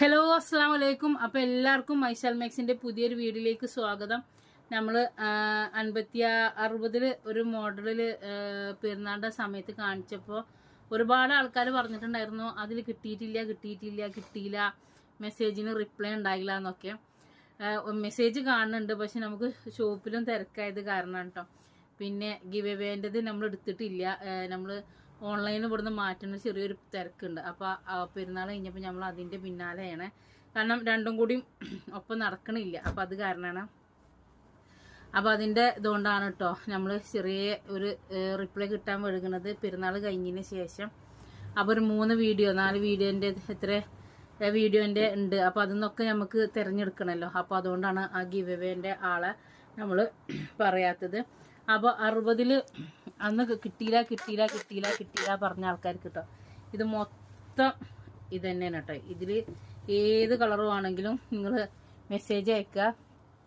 Hello അസ്സാം വലൈക്കും അപ്പോൾ എല്ലാവർക്കും മൈശാൽ മാക്സിന്റെ പുതിയൊരു വീഡിയോയിലേക്ക് സ്വാഗതം. നമ്മൾ അൻപത്തി അറുപതിൽ ഒരു മോഡലിൽ പെരുന്നാളുടെ സമയത്ത് കാണിച്ചപ്പോൾ ഒരുപാട് ആൾക്കാർ പറഞ്ഞിട്ടുണ്ടായിരുന്നു അതിൽ കിട്ടിയിട്ടില്ല കിട്ടിയിട്ടില്ല കിട്ടിയില്ല. മെസ്സേജിന് റിപ്ലൈ ഉണ്ടായില്ല എന്നൊക്കെ. മെസ്സേജ് കാണുന്നുണ്ട് പക്ഷെ നമുക്ക് ഷോപ്പിലും തിരക്കായത് കാരണം കേട്ടോ പിന്നെ ഗിവ് എവേന്റെത് നമ്മൾ എടുത്തിട്ടില്ല നമ്മൾ ഓൺലൈനിൽ ഇവിടുന്ന് മാറ്റുന്ന ചെറിയൊരു തിരക്കുണ്ട്. അപ്പോൾ പെരുന്നാൾ കഴിഞ്ഞപ്പോൾ നമ്മൾ അതിന്റെ പിന്നാലെയാണ്. കാരണം രണ്ടും കൂടിയും ഒപ്പം നടക്കണില്ല. അപ്പോൾ അത് കാരണമാണ് അപ്പോൾ അതിന്റെ ഇതുകൊണ്ടാണ് കേട്ടോ നമ്മൾ ചെറിയ ഒരു റിപ്ലൈ കിട്ടാൻ വഴുകുന്നത് പെരുന്നാൾ കഴിഞ്ഞതിന് ശേഷം. അപ്പോൾ ഒരു മൂന്ന് വീഡിയോ നാല് വീഡിയോന്റെ എത്ര വീഡിയോന്റെ ഉണ്ട്. അപ്പോൾ അതിന്നൊക്കെ നമുക്ക് തിരഞ്ഞെടുക്കണമല്ലോ അപ്പോൾ അതുകൊണ്ടാണ് ആ ഗിവേന്റെ ആളെ നമ്മൾ പറയാത്തത്. അപ്പോൾ അറുപതിൽ അന്ന് കിട്ടിയില്ല കിട്ടിയില്ല കിട്ടിയില്ല കിട്ടിയില്ല പറഞ്ഞ ആൾക്കാർക്ക് കേട്ടോ ഇത് മൊത്തം ഇത് തന്നെയാണ് കേട്ടോ ഇതിൽ ഏത് കളറും ആണെങ്കിലും നിങ്ങൾ മെസ്സേജ് അയക്കുക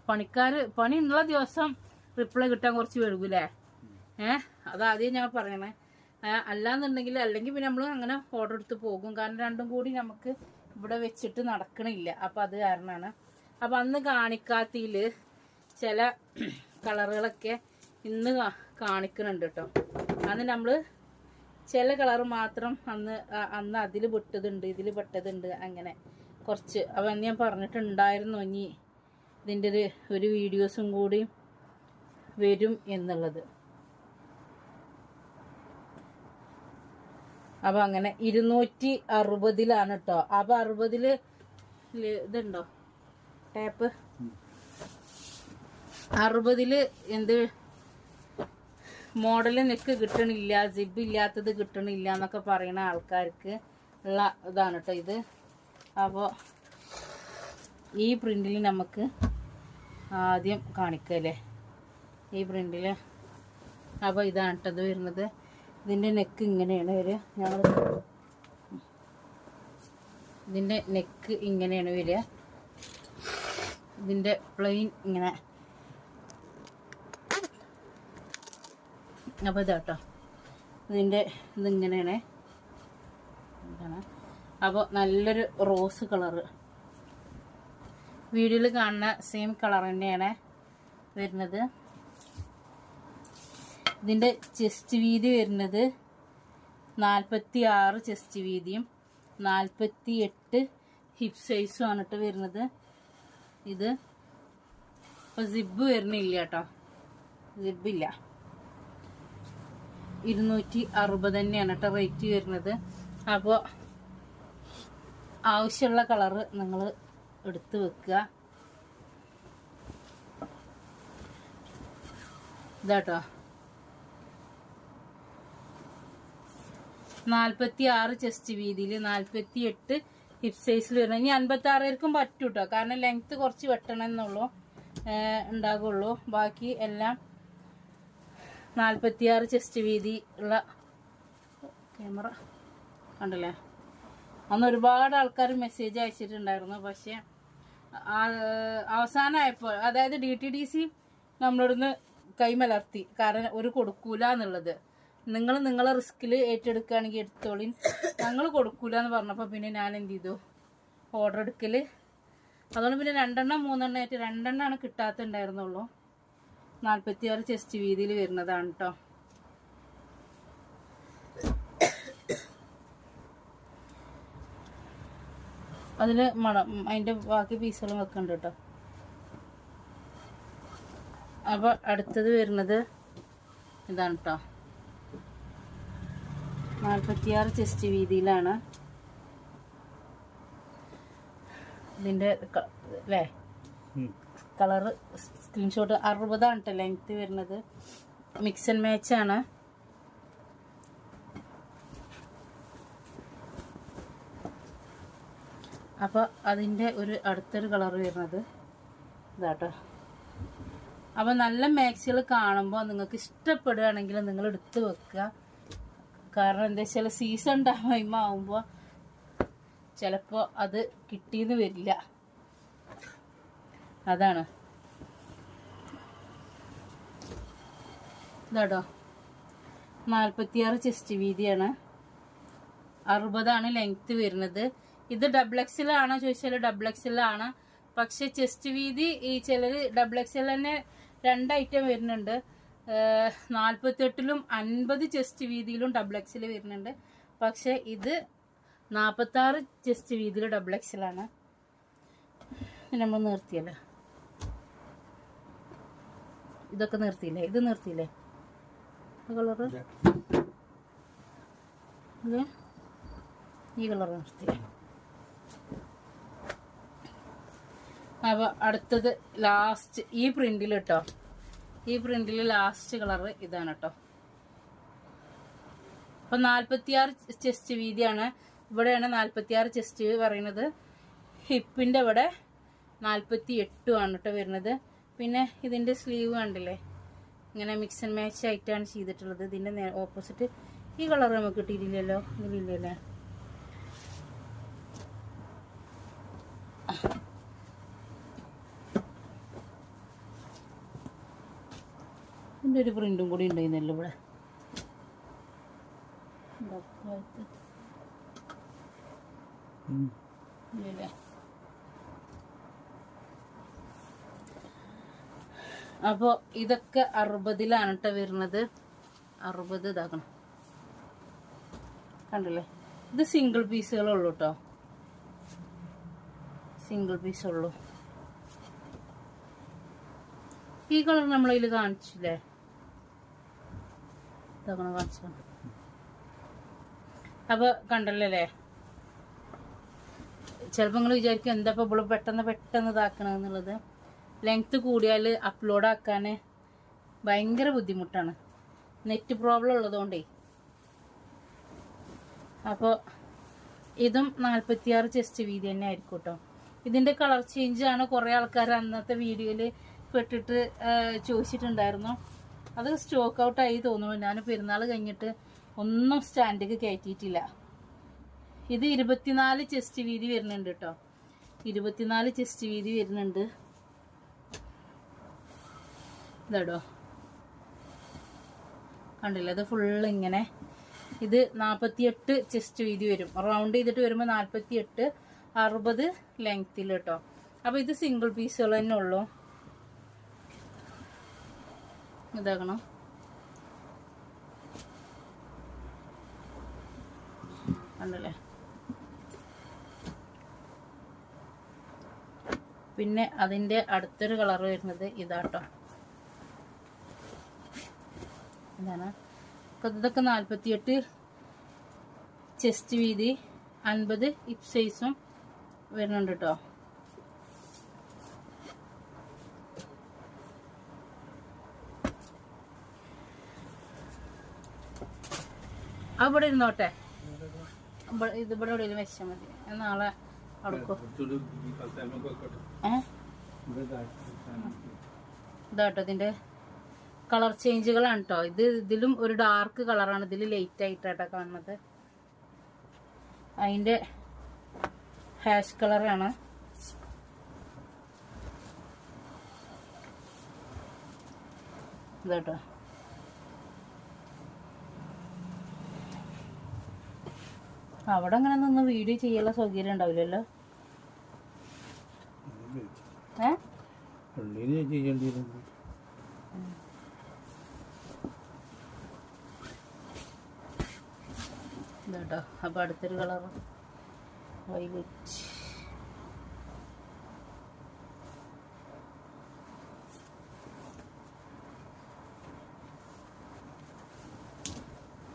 പണിക്കാർ പണി ഉള്ള ദിവസം റിപ്ലൈ കിട്ടാൻ കുറച്ച് വഴുകൂലേ ഏഹ് അതാദ്യം ഞാൻ പറയണേ. അല്ലാന്നുണ്ടെങ്കിൽ അല്ലെങ്കിൽ പിന്നെ നമ്മൾ അങ്ങനെ ഓർഡർ എടുത്ത് പോകും. കാരണം രണ്ടും കൂടി നമുക്ക് ഇവിടെ വെച്ചിട്ട് നടക്കണില്ല. അപ്പം അത് കാരണമാണ് അപ്പം അന്ന് കാണിക്കാത്തതിൽ ചില കളറുകളൊക്കെ ഇന്ന് കാണിക്കുന്നുണ്ട് കേട്ടോ അന്ന് നമ്മൾ ചില കളർ മാത്രം അന്ന് അന്ന് അതിൽ പെട്ടതുണ്ട് ഇതിൽ പെട്ടതുണ്ട് അങ്ങനെ കുറച്ച്. അപ്പം അന്ന് ഞാൻ പറഞ്ഞിട്ടുണ്ടായിരുന്നു ഇനി ഇതിന്റെ ഒരു ഒരു വീഡിയോസും കൂടി വരും എന്നുള്ളത്. അപ്പം അങ്ങനെ ഇരുന്നൂറ്റി അറുപതിലാണ് കേട്ടോ അപ്പം അറുപതിൽ ഇതുണ്ടോ? ടേപ്പ്? അറുപതിൽ എന്ത് മോഡൽ നെക്ക് കിട്ടണില്ല സിബ് ഇല്ലാത്തത് കിട്ടണില്ല എന്നൊക്കെ പറയുന്ന ആൾക്കാർക്ക് ഉള്ള ഇതാണ് കേട്ടോ ഇത്. അപ്പോൾ ഈ പ്രിന്റിൽ നമുക്ക് ആദ്യം കാണിക്കല്ലേ ഈ പ്രിന്റിൽ അപ്പോൾ ഇതാണ് കേട്ടത് വരുന്നത്. ഇതിന്റെ നെക്ക് ഇങ്ങനെയാണ് വരിക. ഞങ്ങൾ ഇതിന്റെ നെക്ക് ഇങ്ങനെയാണ് വരിക. ഇതിന്റെ പ്ലെയിൻ ഇങ്ങനെ അപ്പോൾ ഇതാട്ടോ ഇതിന്റെ ഇതിങ്ങനെയാണേ അപ്പോൾ നല്ലൊരു റോസ് കളറ്. വീഡിയോയിൽ കാണുന്ന സെയിം കളർ തന്നെയാണ് വരുന്നത്. ഇതിന്റെ ചെസ്റ്റ് വീതി വരുന്നത് നാൽപ്പത്തി ആറ് ചെസ്റ്റ് വീതിയും നാൽപ്പത്തി എട്ട് ഹിപ്പ് സൈസും ആണ് കേട്ടോ വരുന്നത്. ഇത്. ഇപ്പോൾ സിബ് വരുന്നില്ല കേട്ടോ സിബില്ല ഇരുന്നൂറ്റി അറുപത് തന്നെയാണ് കേട്ടോ റേറ്റ് വരുന്നത്. അപ്പോൾ ആവശ്യമുള്ള കളറ് നിങ്ങൾ എടുത്ത് വെക്കുക. ഇതാട്ടോ നാൽപ്പത്തി ആറ് ചെസ്റ്റ് വീതിയിൽ നാൽപ്പത്തി എട്ട് ഹിപ് സൈസിൽ വരുന്നത്. ഇനി അൻപത്തി ആറുപേർക്കും പറ്റും കേട്ടോ കാരണം ലെങ്ത്ത് കുറച്ച് വെട്ടണം എന്നുള്ളൂ. ഉണ്ടാകുള്ളൂ ബാക്കി എല്ലാം നാൽപ്പത്തിയാറ് ചെസ്റ്റ് വീതി ഉള്ള ക്യാമറ കണ്ടല്ലേ? അന്ന് ഒരുപാട് ആൾക്കാർ മെസ്സേജ് അയച്ചിട്ടുണ്ടായിരുന്നു. പക്ഷേ അവസാനമായപ്പോൾ അതായത് ഡി ടി ഡി സി നമ്മളോടൊന്ന് കൈമലർത്തി. കാരണം ഒരു കൊടുക്കൂല എന്നുള്ളത്. നിങ്ങൾ നിങ്ങളെ റിസ്കിൽ ഏറ്റെടുക്കുകയാണെങ്കിൽ എടുത്തോളിൻ. ഞങ്ങൾ കൊടുക്കൂല എന്ന് പറഞ്ഞപ്പോൾ പിന്നെ ഞാൻ എന്ത് ചെയ്തു? ഓർഡർ എടുക്കൽ അതുകൊണ്ട് പിന്നെ രണ്ടെണ്ണം മൂന്നെണ്ണം ആയിട്ട് രണ്ടെണ്ണമാണ് കിട്ടാത്തുണ്ടായിരുന്നുള്ളൂ. നാൽപ്പത്തി ആറ് ചെസ്റ്റ് വീതിയിൽ വരുന്നതാണ് കേട്ടോ അതിൽ മണം അതിന്റെ ബാക്കി പീസുകളും വെക്കണ്ട കേട്ടോ അപ്പോൾ അടുത്തത് വരുന്നത് ഇതാണ് കേട്ടോ നാൽപ്പത്തിയാറ് ചെസ്റ്റ് വീതിയിലാണ്. ഇതിന്റെ അല്ലേ കളറ് സ്ക്രീൻഷോട്ട് അറുപതാണ് കേട്ടോ ലെങ്ത് വരുന്നത്. മിക്സ് ആൻഡ് മാച്ച് ആണ്. അപ്പോൾ അതിന്റെ ഒരു അടുത്തൊരു കളർ വരുന്നത്. ഇതാട്ടോ. അപ്പോൾ നല്ല മാക്സികൾ കാണുമ്പോൾ നിങ്ങൾക്ക് ഇഷ്ടപ്പെടുകയാണെങ്കിൽ നിങ്ങൾ എടുത്ത് വെക്കുക. കാരണം എന്താ വെച്ചാൽ സീസൺ ടൈം ആകുമ്പോൾ ചിലപ്പോൾ അത് കിട്ടിയെന്ന് വരില്ല. അതാണ്. ഇതാട്ടോ നാൽപ്പത്തിയാറ് ചെസ്റ്റ് വീതിയാണ്. അറുപതാണ് ലെങ്ത്ത് വരുന്നത്. ഇത് ഡബിൾ എക്സിലാണോ ചോദിച്ചാൽ ഡബിൾ എക്സിലാണ് പക്ഷെ ചെസ്റ്റ് വീതി ഈ ചിലർ ഡബിൾ എക്സിൽ തന്നെ രണ്ട് ഐറ്റം വരുന്നുണ്ട്. നാൽപ്പത്തെട്ടിലും അൻപത് ചെസ്റ്റ് വീതിയിലും ഡബിൾ എക്സിൽ വരുന്നുണ്ട്. പക്ഷെ ഇത് നാൽപ്പത്താറ് ചെസ്റ്റ് വീതിയിൽ ഡബിൾ എക്സിലാണ് നമ്മൾ നിർത്തിയല്ലേ? ഇതൊക്കെ നിർത്തിയില്ലേ? ഇത് നിർത്തിയില്ലേ? കളറ്? ഇത്. ഈ കളർ നിർത്തി. അപ്പോൾ അടുത്തത് ലാസ്റ്റ് ഈ പ്രിന്റിൽ കേട്ടോ ഈ പ്രിന്റിൽ ലാസ്റ്റ് കളർ ഇതാണ് കേട്ടോ അപ്പം നാൽപ്പത്തിയാറ് ചെസ്റ്റ് വീതിയാണ്. ഇവിടെയാണ് നാൽപ്പത്തിയാറ് ചെസ്റ്റ് പറയുന്നത്. ഹിപ്പിന്റെ ഇവിടെ നാൽപ്പത്തി എട്ടുമാണ് കേട്ടോ വരുന്നത്. പിന്നെ ഇതിന്റെ സ്ലീവ് കണ്ടില്ലേ? ഇങ്ങനെ മിക്സ് ആൻഡ് മാച്ച് ആയിട്ടാണ് ചെയ്തിട്ടുള്ളത്. ഇതിന്റെ ഓപ്പോസിറ്റ് ഈ കളർ നമുക്ക് കിട്ടിയിട്ടില്ലല്ലോ. ഇതിലില്ലല്ലേ ഇതിന്റെ ഒരു പ്രിന്റും കൂടി ഉണ്ടായിരുന്നല്ലോ ഇവിടെ. ഇതൊക്കെ അപ്പോൾ ഇതൊക്കെ അറുപതിലാണ് കേട്ടോ വരുന്നത്. അറുപത് ഇതാക്കണം. കണ്ടില്ലേ? ഇത് സിംഗിൾ പീസുകളുള്ളൂ കേട്ടോ സിംഗിൾ പീസ് ഉള്ളൂ. ഈ കളർ നമ്മളതിൽ കാണിച്ചില്ലേ? ഇതാക്കണം കാണിച്ചു അപ്പോൾ കണ്ടല്ലേ ചിലപ്പോൾ നിങ്ങൾ വിചാരിക്കും എന്താ ഇപ്പോൾ ഇവിടെ പെട്ടെന്ന് പെട്ടെന്ന് ഇതാക്കണമെന്നുള്ളത് ലെങ്ത്ത് കൂടിയാൽ അപ്ലോഡ് ആക്കാൻ ഭയങ്കര ബുദ്ധിമുട്ടാണ്. നെറ്റ് പ്രോബ്ലം ഉള്ളതുകൊണ്ടേ. അപ്പോൾ ഇതും നാൽപ്പത്തിയാറ് ചെസ്റ്റ് വീതി തന്നെ ആയിരിക്കും കേട്ടോ ഇതിന്റെ കളർ ചേഞ്ച് ആണ് കുറേ ആൾക്കാർ അന്നത്തെ വീഡിയോയിൽ പെട്ടിട്ട് ചോദിച്ചിട്ടുണ്ടായിരുന്നു. അത് സ്റ്റോക്ക് ഔട്ടായി തോന്നുന്നു. ഞാൻ പെരുന്നാൾ കഴിഞ്ഞിട്ട് ഒന്നും സ്റ്റാൻഡിക്ക് കയറ്റിയിട്ടില്ല. ഇത് ഇരുപത്തിനാല് ചെസ്റ്റ് വീതി വരുന്നുണ്ട് കേട്ടോ ഇരുപത്തിനാല് ചെസ്റ്റ് വീതി വരുന്നുണ്ട്. ഇതാടോ കണ്ടില്ല? ഇത് ഫുള്ള് ഇങ്ങനെ ഇത് നാൽപ്പത്തിയെട്ട് ചെസ്റ്റ് വീതി വരും. റൗണ്ട് ചെയ്തിട്ട് വരുമ്പോൾ നാൽപ്പത്തിയെട്ട് അറുപത് ലെങ്ത്തിൽ കേട്ടോ. അപ്പോൾ ഇത് സിംഗിൾ പീസുകൾ തന്നെ ഉള്ളൂ. ഇതാക്കണം കണ്ടല്ലേ? പിന്നെ അതിന്റെ അടുത്തൊരു കളർ വരുന്നത് ഇതാട്ടോ. ഇപ്പൊ ഇതൊക്കെ നാൽപ്പത്തിയെട്ട് ചെസ്റ്റ് വീതി അൻപത്. ഇപ് സൈസും വരുന്നുണ്ട് കേട്ടോ അവിടെ ഇരുന്നോട്ടെ ഇത് ഇവിടെ എവിടെയെങ്കിലും വെച്ചാൽ മതി. നാളെ അടുക്കും ഇതാട്ടോ ഇതിന്റെ കളർ ചേഞ്ചുകളാണ് കേട്ടോ ഇത് ഇതിലും ഒരു ഡാർക്ക് കളറാണ്. ഇതിൽ ലൈറ്റ് ആയിട്ടാട്ടോ കാണുന്നത്. അതിന്റെ ഹാഷ് കളറാണ് ഇതാട്ടോ അവിടെ അങ്ങനെ നിന്ന് വീഡിയോ ചെയ്യാനുള്ള സൗകര്യം ഉണ്ടാവില്ലല്ലോ? ഏ? ഇതാട്ടോ അപ്പോൾ അടുത്തൊരു കളർ വൈലറ്റ്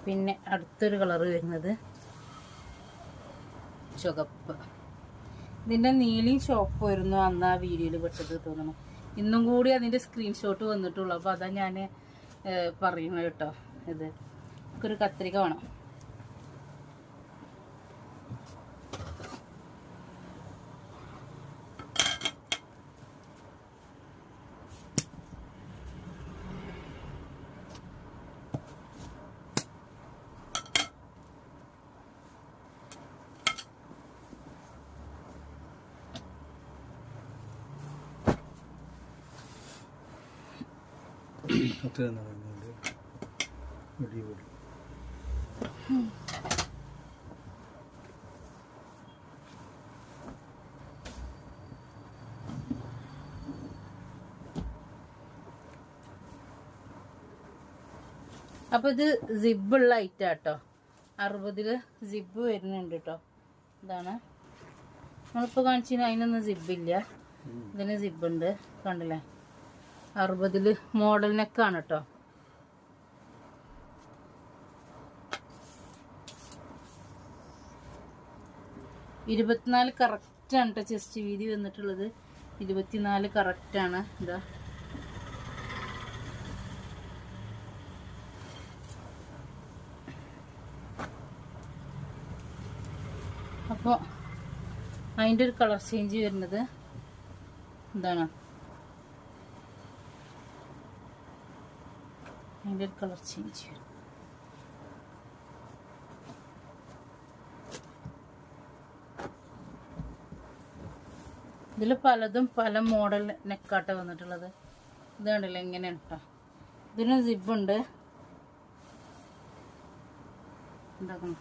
പിന്നെ അടുത്തൊരു കളർ വരുന്നത് ചുവപ്പ്. ഇതിന്റെ നീലയും ചുവപ്പ് വരുന്നു അന്ന് ആ വീഡിയോയിൽ പെട്ടത് തോന്നുന്നു. ഇന്നും കൂടി അതിന്റെ സ്ക്രീൻഷോട്ട് വന്നിട്ടുള്ളൂ. അപ്പോൾ അതാ ഞാൻ പറയുന്നത് കേട്ടോ. ഇത്. നമുക്കൊരു കത്രിക വേണം. അത്ര നടന്നുണ്ട് അടിപൊളി. അപ്പോൾ ഇത് സിബുള്ള ഐറ്റാട്ടോ. അറുപതിൽ സിബ് വരുന്നുണ്ട് കേട്ടോ ഇതാണ്. നമ്മളിപ്പോ കാണിച്ചു കഴിഞ്ഞൊന്നും സിബില്ല. ഇതിന് സിബുണ്ട്. കണ്ടില്ലേ? അറുപതിൽ മോഡൽ നെക്കാണ് കേട്ടോ ഇരുപത്തിനാല് കറക്റ്റാണ് കേട്ടോ ചെസ്റ്റ് വീതി വന്നിട്ടുള്ളത്. ഇരുപത്തിനാല് കറക്റ്റാണ് എന്താ അപ്പോൾ അതിന്റെ ഒരു കളർ ചേഞ്ച് വരുന്നത് എന്താണ് ഒരു കളർ ചേഞ്ച് വരും ഇതിൽ പലതും പല മോഡൽ നെക്കാട്ട വന്നിട്ടുള്ളത്. ഇത് കണ്ടില്ല? ഇങ്ങനെയാണ് കേട്ടോ ഇതിന് സിബുണ്ട് എന്താക്കണം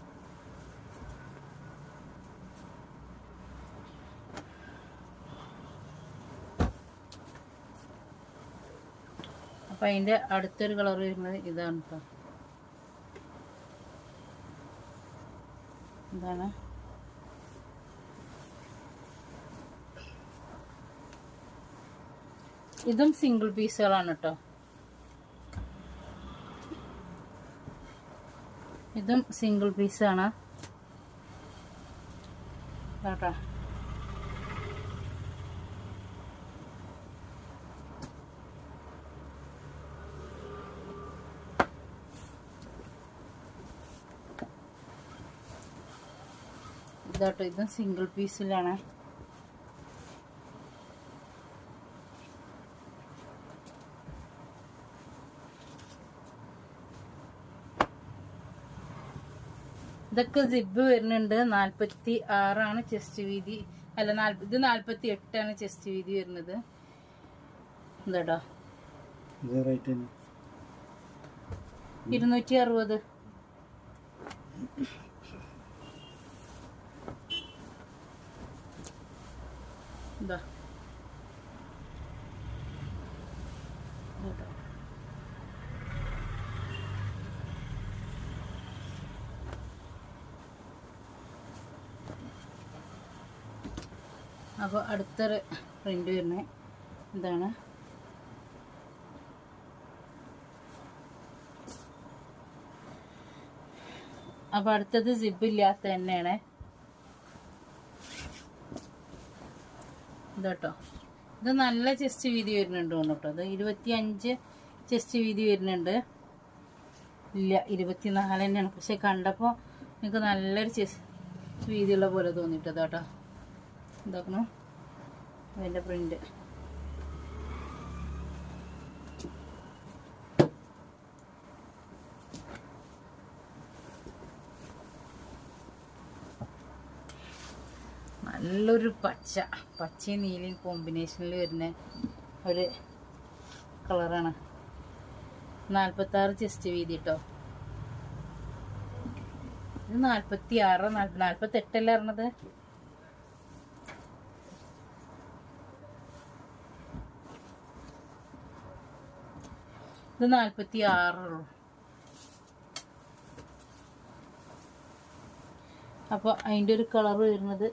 അപ്പം അതിന്റെ അടുത്തൊരു കളർ വരുന്നത് ഇതാണ് കേട്ടോ എന്താണ് ഇതും സിംഗിൾ പീസുകളാണ് കേട്ടോ ഇതും സിംഗിൾ പീസാണ് കേട്ടോ ഇതാട്ടോ ഇതും സിംഗിൾ പീസിലാണ് ഇതൊക്കെ സിബ് വരുന്നുണ്ട്. നാൽപ്പത്തി ആറാണ് ചെസ്റ്റ് വീതി. അല്ല നാൽപ്പ ഇത് നാൽപ്പത്തി എട്ടാണ് ചെസ്റ്റ് വീതി വരുന്നത്. എന്താടോ ഇരുന്നൂറ്റി അറുപത് ഇതാ ഇതാ. അപ്പോൾ അടുത്തൊരു പ്രിന്റ് വരുന്നത് എന്താണ്? അപ്പോൾ അടുത്തത് സിബ് ഇല്ലാത്ത തന്നെയാണ്. ഇതോട്ടോ. ഇത് നല്ല ചെസ്റ്റ് വീതി വരുന്നുണ്ട് തോന്നുന്നു കേട്ടോ ഇത് ഇരുപത്തി അഞ്ച് ചെസ്റ്റ് വീതി വരുന്നുണ്ട്. ഇല്ല ഇരുപത്തിനാല് തന്നെയാണ്. പക്ഷെ കണ്ടപ്പോൾ എനിക്ക് നല്ലൊരു ചെസ്റ്റ് വീതിയുള്ള പോലെ തോന്നിയിട്ടത് കേട്ടോ എന്താക്കണം അതിന്റെ പ്രിന്റ് നല്ലൊരു പച്ച പച്ചയും നീലയും കോമ്പിനേഷനിൽ വരുന്ന ഒരു കളറാണ് നാൽപ്പത്താറ് ചെസ്റ്റ് വീതി കേട്ടോ ഇത് നാൽപ്പത്തി ആറ് നാൽപ്പത്തി എട്ടല്ലേ ഇത് നാൽപ്പത്തി ആറുള്ളൂ അപ്പോൾ അതിന്റെ ഒരു കളർ വരുന്നത്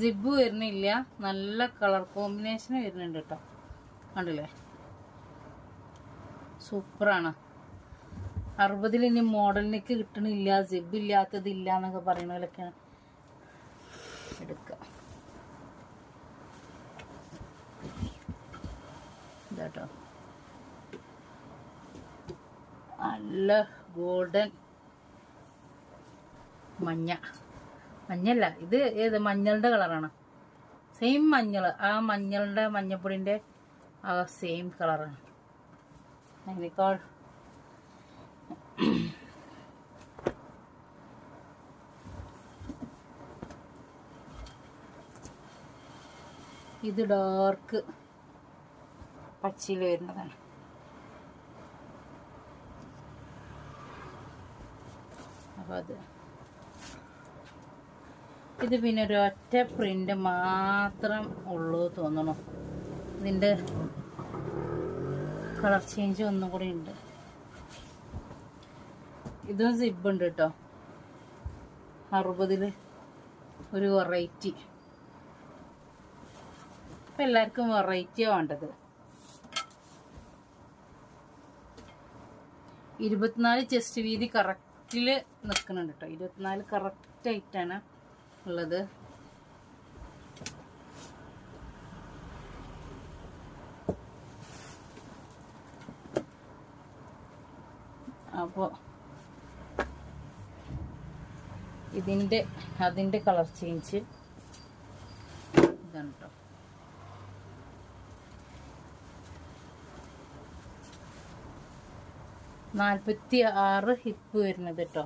സിബ് വരുന്നില്ല. നല്ല കളർ കോമ്പിനേഷൻ വരുന്നുണ്ട് കേട്ടോ കണ്ടില്ലേ? സൂപ്പറാണ്. അറുപതിൽ ഇനി മോഡലിനൊക്കെ കിട്ടണില്ല സിബ് ഇല്ലാത്തത് ഇല്ല എന്നൊക്കെ പറയണതിലൊക്കെയാണ് എടുക്കുക ഇതാട്ടോ. നല്ല ഗോൾഡൻ മഞ്ഞ. മഞ്ഞല്ല ഇത് ഏത് മഞ്ഞളുടെ കളറാണ്. സെയിം മഞ്ഞൾ ആ മഞ്ഞളുടെ മഞ്ഞപ്പൊടിന്റെ ആ സെയിം കളറാണ്. അതിനേക്കാൾ ഇത് ഡാർക്ക്. പച്ചയിൽ വരുന്നതാണ്. അപ്പോൾ അത്. ഇത് പിന്നെ ഒരു ഒറ്റ പ്രിന്റ് മാത്രം ഉള്ളൂ തോന്നണം. ഇതിന്റെ കളർ ചേഞ്ച് ഒന്നും കൂടി ഉണ്ട്. ഇതും സിബ് ഉണ്ട് കേട്ടോ അറുപതിൽ ഒരു വെറൈറ്റി ഇപ്പം എല്ലാവർക്കും വെറൈറ്റിയാണ് വേണ്ടത്. ഇരുപത്തിനാല് ചെസ്റ്റ് വീതി കറക്റ്റിൽ നിൽക്കുന്നുണ്ട് കേട്ടോ ഇരുപത്തിനാല് കറക്റ്റായിട്ടാണ് ഉള്ളത്. അപ്പോൾ ഇതിന്റെ അതിന്റെ കളർ ചേഞ്ച് ഇതാണ് കേട്ടോ നാൽപ്പത്തി ആറ് ഹിപ്പ് വരുന്നത് കേട്ടോ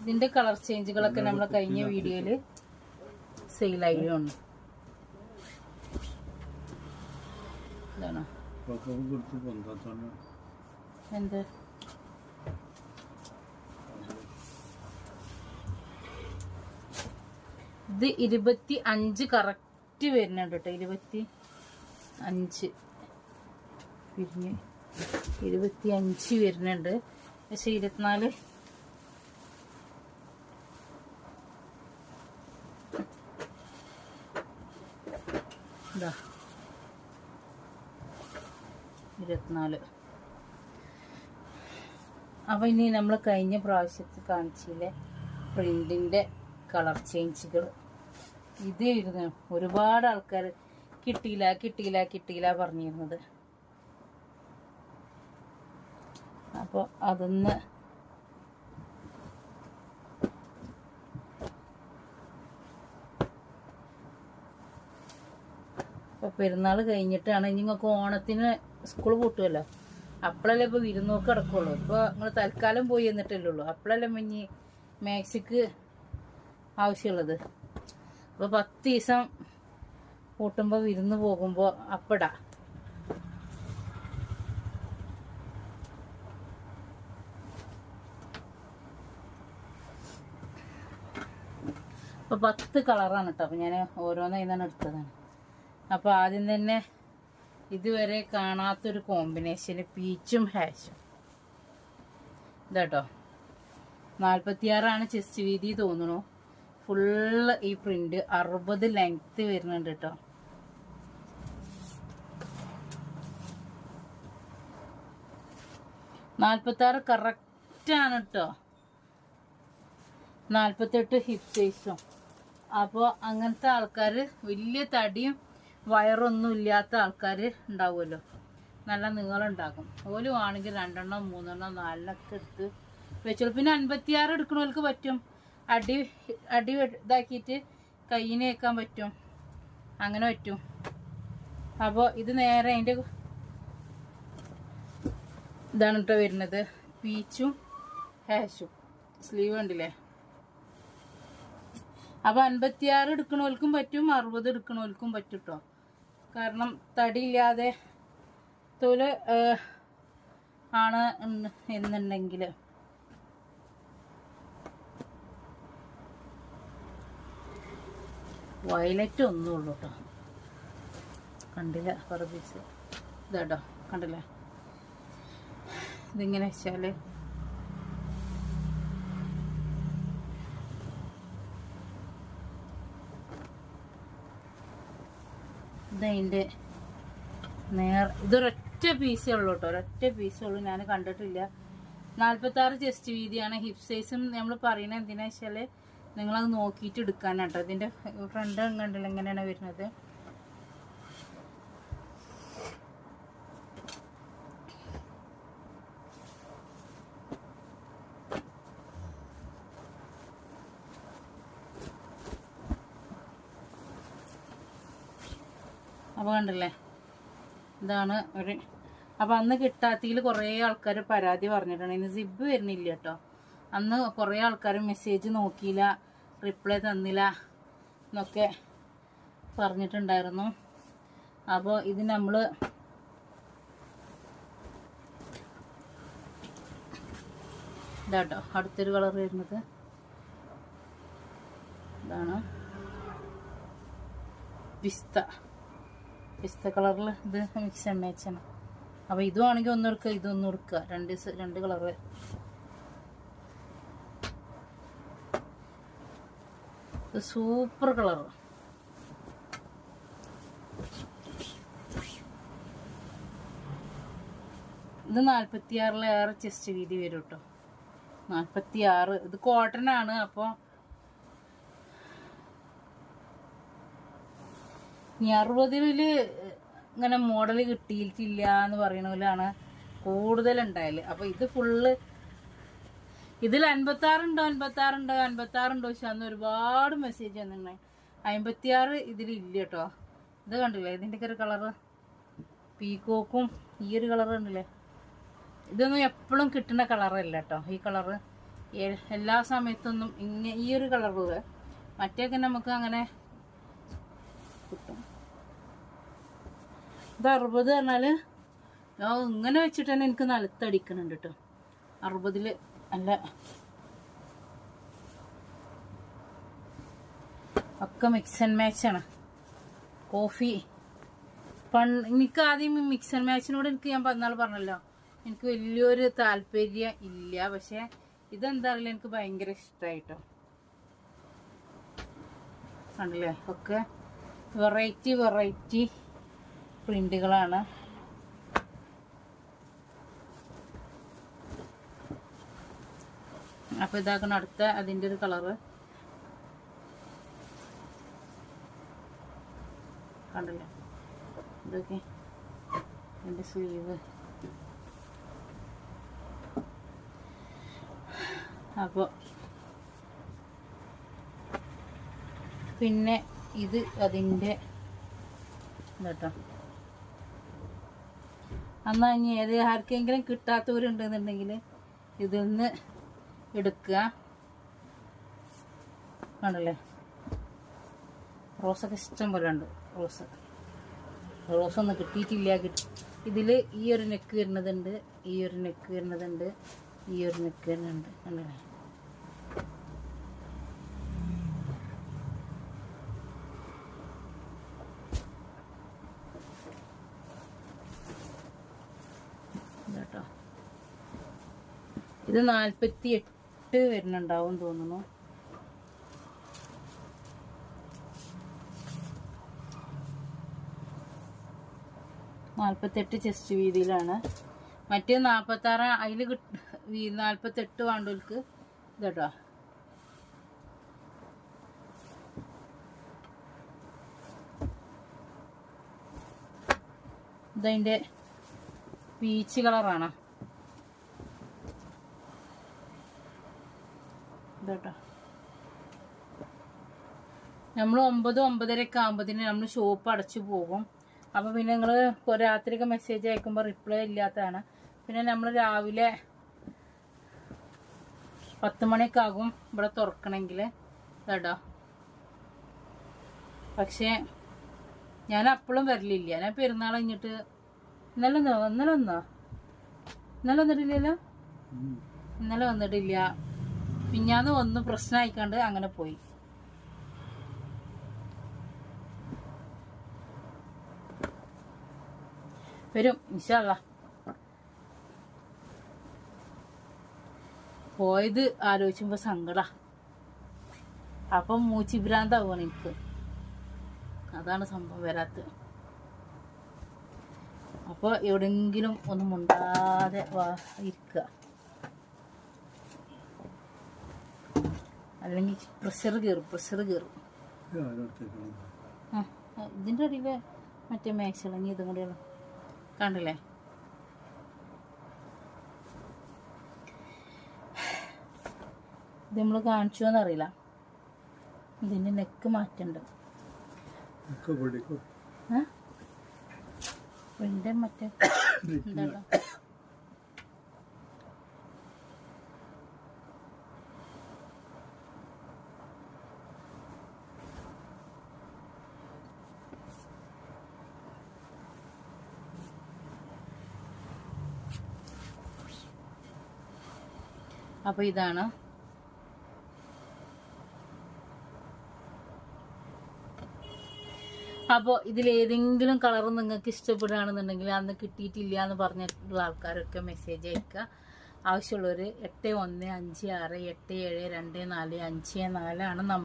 ഇതിന്റെ കളർ ചേഞ്ചുകളൊക്കെ നമ്മൾ കഴിഞ്ഞ വീഡിയോയിൽ സെയിലായിരുന്നു ഇതാണോ? എന്ത്? ഇത് ഇരുപത്തി അഞ്ച് കറക്റ്റ് വരുന്നുണ്ട് കേട്ടോ ഇരുപത്തി അഞ്ച്. പിരിഞ്ഞ്. ഇരുപത്തി അഞ്ച് വരുന്നുണ്ട്. പക്ഷെ ഇരുപത്തിനാല്. ഇരുപത്തിനാല്. അപ്പം ഇനി നമ്മൾ കഴിഞ്ഞ പ്രാവശ്യത്തിൽ കാണിച്ചില്ലേ? പ്രിന്റിന്റെ കളർ ചേഞ്ചുകൾ ഇതേ ഇരുന്ന് ഒരുപാട് ആൾക്കാർ കിട്ടിയില്ല കിട്ടിയില്ല കിട്ടിയില്ല പറഞ്ഞിരുന്നത്. അപ്പോൾ അതൊന്ന് ഇപ്പോൾ പെരുന്നാൾ കഴിഞ്ഞിട്ടാണ്. ഇനി നിങ്ങൾക്ക് ഓണത്തിന് സ്കൂൾ പൂട്ടുമല്ലോ അപ്പോഴല്ലേ ഇപ്പോൾ വിരുന്നോക്ക് കിടക്കുള്ളൂ ഇപ്പോൾ നിങ്ങൾ തൽക്കാലം പോയി എന്നിട്ടല്ലേ ഉള്ളൂ അപ്പോഴല്ലേ ഇനി മാക്സിക്ക് ആവശ്യമുള്ളത്. അപ്പോൾ പത്ത് ദിവസം പൂട്ടുമ്പോൾ വിരുന്ന് പോകുമ്പോൾ അപ്പടാ. പത്ത് കളറാണ് കേട്ടോ അപ്പോൾ ഞാൻ ഓരോന്നായി എടുത്തതാണ്. അപ്പോൾ ആദ്യം തന്നെ ഇതുവരെ കാണാത്തൊരു കോമ്പിനേഷന് പീച്ചും ഹാഷും ഇതാട്ടോ. നാൽപ്പത്തിയാറാണ് ചെസ്റ്റ് വീതി തോന്നുന്നു ഫുള്ള് ഈ പ്രിന്റ് അറുപത് ലെങ്ത്ത് വരുന്നുണ്ട് കേട്ടോ നാൽപ്പത്തി ആറ് കറക്റ്റ് ആണ് കേട്ടോ നാൽപ്പത്തെട്ട് ഹിപ്പ് സൈസും അപ്പോൾ അങ്ങനത്തെ ആൾക്കാർ വലിയ തടിയും വയറൊന്നും ഇല്ലാത്ത ആൾക്കാർ ഉണ്ടാവുമല്ലോ. നല്ല നീളുണ്ടാക്കും ഓലും ആണെങ്കിൽ രണ്ടെണ്ണം മൂന്നെണ്ണം നാലെണ്ണൊക്കെ എടുത്ത് വെച്ചോളൂ. പിന്നെ അൻപത്തിയാറ് എടുക്കണവർക്ക് പറ്റും. അടി അടി ഇതാക്കിയിട്ട് കയ്യിനെ വെക്കാൻ പറ്റും. അങ്ങനെ പറ്റും. അപ്പോൾ ഇത് നേരെ അതിന്റെ ഇതാണ് കേട്ടോ വരുന്നത്. പീച്ചും ഹാഷും. സ്ലീവ് ഉണ്ടല്ലേ അപ്പൊ അൻപത്തിയാറ് എടുക്കണോൽക്കും പറ്റും അറുപത് എടുക്കണോൽക്കും പറ്റും കേട്ടോ കാരണം തടിയില്ലാതെ ഏഹ്, ആണ് എന്നുണ്ടെങ്കിൽ വയലറ്റ് ഒന്നും ഉള്ളൂ കേട്ടോ കണ്ടില്ല പറ പീസ്. ഇതാട്ടോ കണ്ടില്ല? ഇതിങ്ങനെ വെച്ചാൽ ഇതതിന്റെ നേർ ഇതൊരൊറ്റ പീസേ ഉള്ളൂ കേട്ടോ ഒരൊറ്റ പീസേ ഉള്ളൂ. ഞാൻ കണ്ടിട്ടില്ല. നാൽപ്പത്താറ് ചെസ്റ്റ് വീതിയാണ്. ഹിപ്പ് സൈസും നമ്മൾ പറയുന്നത് എന്തിനാ വെച്ചാൽ നിങ്ങളത് നോക്കിയിട്ട് എടുക്കാനാട്ടോ. ഇതിന്റെ ഫ്രണ്ട് കണ്ടില്ല. എങ്ങനെയാണ് വരുന്നത്. കണ്ടില്ലേ? ഇതാണ് ഒരു അപ്പം അന്ന് കിട്ടാത്തതിൽ കുറേ ആൾക്കാർ പരാതി പറഞ്ഞിട്ടുണ്ട്. ഇനി സിബ് വരുന്നില്ല കേട്ടോ. അന്ന് കുറേ ആൾക്കാർ മെസ്സേജ് നോക്കിയില്ല റിപ്ലൈ തന്നില്ല എന്നൊക്കെ പറഞ്ഞിട്ടുണ്ടായിരുന്നു. അപ്പോൾ ഇത് നമ്മൾ ഇതാട്ടോ അടുത്തൊരു കളർ വരുന്നത്. ഇതാണ്. പിസ്ത പിസ്ത കളറിൽ ഇത് മിക്സ് എണ്ണയച്ചാണ് അപ്പോൾ ഇതും ആണെങ്കിൽ ഒന്ന് എടുക്കുക ഇതൊന്നും എടുക്കുക രണ്ട് രണ്ട് കളറ്. ഇത് സൂപ്പർ കളർ ഇത് നാൽപ്പത്തി ആറിലേറെ ചെസ്റ്റ് വീതി വരും കേട്ടോ നാൽപ്പത്തി ആറ് ഇത് കോട്ടൺ ആണ് അപ്പോൾ ഇനി അറുപതിൽ ഇങ്ങനെ മോഡൽ കിട്ടിയിട്ടില്ല എന്ന് പറയണ പോലെയാണ് കൂടുതലുണ്ടായാൽ. അപ്പൊ ഇത് ഫുള്ള് ഇതിൽ അൻപത്തി ആറുണ്ടോ അൻപത്തി ആറുണ്ടോ അൻപത്തി ആറുണ്ടോ പക്ഷെ അന്ന് ഒരുപാട് മെസ്സേജ് വന്നിട്ടുണ്ടായി അമ്പത്തിയാറ് ഇതിലില്ല കേട്ടോ ഇത് കണ്ടില്ലേ? ഇതിന്റെയൊക്കെ ഒരു കളറ് പീക്കോക്കും ഈ ഒരു കളർ കണ്ടില്ലേ? ഇതൊന്നും എപ്പോഴും കിട്ടുന്ന കളറല്ല കേട്ടോ ഈ കളറ് എല്ലാ സമയത്തൊന്നും ഇങ്ങനെ ഈ ഒരു കളറ് മറ്റേക്കെ നമുക്ക് അങ്ങനെ കിട്ടും. ഇത് അറുപത് പറഞ്ഞാൽ ഞാൻ ഇങ്ങനെ വെച്ചിട്ട് തന്നെ എനിക്ക് നിലത്തടിക്കണുണ്ട് കേട്ടോ അറുപതിൽ അല്ല. ഒക്കെ മിക്സ് ആൻഡ് മാച്ച് ആണ്. കോഫി. പണ്ട് എനിക്ക് ആദ്യം മിക്സ് ആൻഡ് മാച്ചിനോട് എനിക്ക് ഞാൻ പന്നാൾ പറഞ്ഞല്ലോ. എനിക്ക് വലിയൊരു താല്പര്യം ഇല്ല. പക്ഷെ ഇതെന്താ അറിയില്ല എനിക്ക് ഭയങ്കര ഇഷ്ടമായിട്ടോ കണ്ടില്ലേ? ഒക്കെ. വെറൈറ്റി വെറൈറ്റി പ്രിന്റുകളാണ്. അപ്പൊ ഇതാക്കണം അടുത്ത അതിന്റെ ഒരു കളറ് കണ്ടില്ലേ? ഇതൊക്കെ എന്റെ സ്ലീവ്. അപ്പോൾ പിന്നെ ഇത് അതിന്റെ കേട്ടോ എന്നാൽ ഇനി ഏത് ആർക്കെങ്കിലും കിട്ടാത്തവരുണ്ടെന്നുണ്ടെങ്കിൽ ഇതിൽ നിന്ന് എടുക്കുക. കണ്ടല്ലേ? റോസൊക്കെ ഇഷ്ടം പോലെ ഉണ്ട് റോസ്. റോസൊന്നും കിട്ടിയിട്ടില്ല. കിട്ടി ഇതിൽ ഈ ഒരു നെക്ക് വരുന്നതുണ്ട് ഈ ഒരു നെക്ക് വരുന്നതുണ്ട് ഈ ഒരു നെക്ക് വരുന്നുണ്ട്. കണ്ടല്ലേ ഇതാട്ടോ ഇത് നാൽപ്പത്തി എട്ട് വരുന്നുണ്ടാവും തോന്നുന്നു. നാൽപ്പത്തെട്ട് ചെസ്റ്റ് വീതിയിലാണ്. മറ്റേ നാൽപ്പത്താറ് അതിൽ കിട്ടി നാൽപ്പത്തെട്ട് വേണ്ടവർക്ക് ഇതട്ടോ. ഇതതിന്റെ പീച്ച് കളറാണ് ഇതട്ടോ നമ്മൾ ഒമ്പത് ഒമ്പതരയൊക്കെ ആകുമ്പോഴത്തേന് നമ്മൾ ഷോപ്പ് അടച്ചു പോകും. അപ്പോൾ പിന്നെ നിങ്ങൾ രാത്രിയൊക്കെ മെസ്സേജ് അയക്കുമ്പോൾ റിപ്ലൈ ഇല്ലാത്തതാണ്. പിന്നെ നമ്മൾ രാവിലെ പത്ത് മണിയൊക്കെ ആകും ഇവിടെ തുറക്കണമെങ്കിൽ കേട്ടോ? പക്ഷേ ഞാൻ അപ്പോഴും വരലില്ല. ഞാൻ പെരുന്നാൾ കഴിഞ്ഞിട്ട് ഇന്നലെ ഒന്നോ ഇന്നലെ ഒന്നോ ഇന്നലെ വന്നിട്ടില്ലല്ലോ? ഇന്നലെ വന്നിട്ടില്ല. പിന്നാന്ന് ഒന്ന് പ്രശ്നമായിക്കാണ്ട് അങ്ങനെ പോയി. വരും ഇൻഷാല്ല പോയത് ആലോചിക്കുമ്പോ സങ്കട. അപ്പം മൂച്ചി ഭ്രാന്താവുകയാണ് എനിക്ക്. അതാണ് സംഭവം വരാത്തത്. അപ്പോൾ എവിടെങ്കിലും ഒന്നും മുണ്ടാതെ ഇരിക്കുക അല്ലെങ്കിൽ പ്രഷർ കയറും പ്രഷർ കയറും ആ, ഇതിന്റെ അടിയിൽ മറ്റേ മേശളങ്ങി ഇതും കൂടി കണ്ടില്ലേ? ഇത് നമ്മൾ കാണിച്ചു എന്നറിയില്ല. ഇതിന്റെ നെക്ക് മാറ്റുണ്ട്. ഇതിന്റെ മറ്റേ അപ്പോൾ ഇതാണ്. അപ്പോൾ ഇതിലേതെങ്കിലും കളർ നിങ്ങൾക്ക് ഇഷ്ടപ്പെടുകയാണെന്നുണ്ടെങ്കിൽ അന്ന് കിട്ടിയിട്ടില്ല എന്ന് പറഞ്ഞിട്ടുള്ള ആൾക്കാരൊക്കെ മെസ്സേജ് അയക്കുക. ആവശ്യമുള്ളവർ എട്ട് ഒന്ന് അഞ്ച് ആറ് എട്ട് ഏഴ് രണ്ട് നാല് അഞ്ച് നാലാണ് നമ്മൾ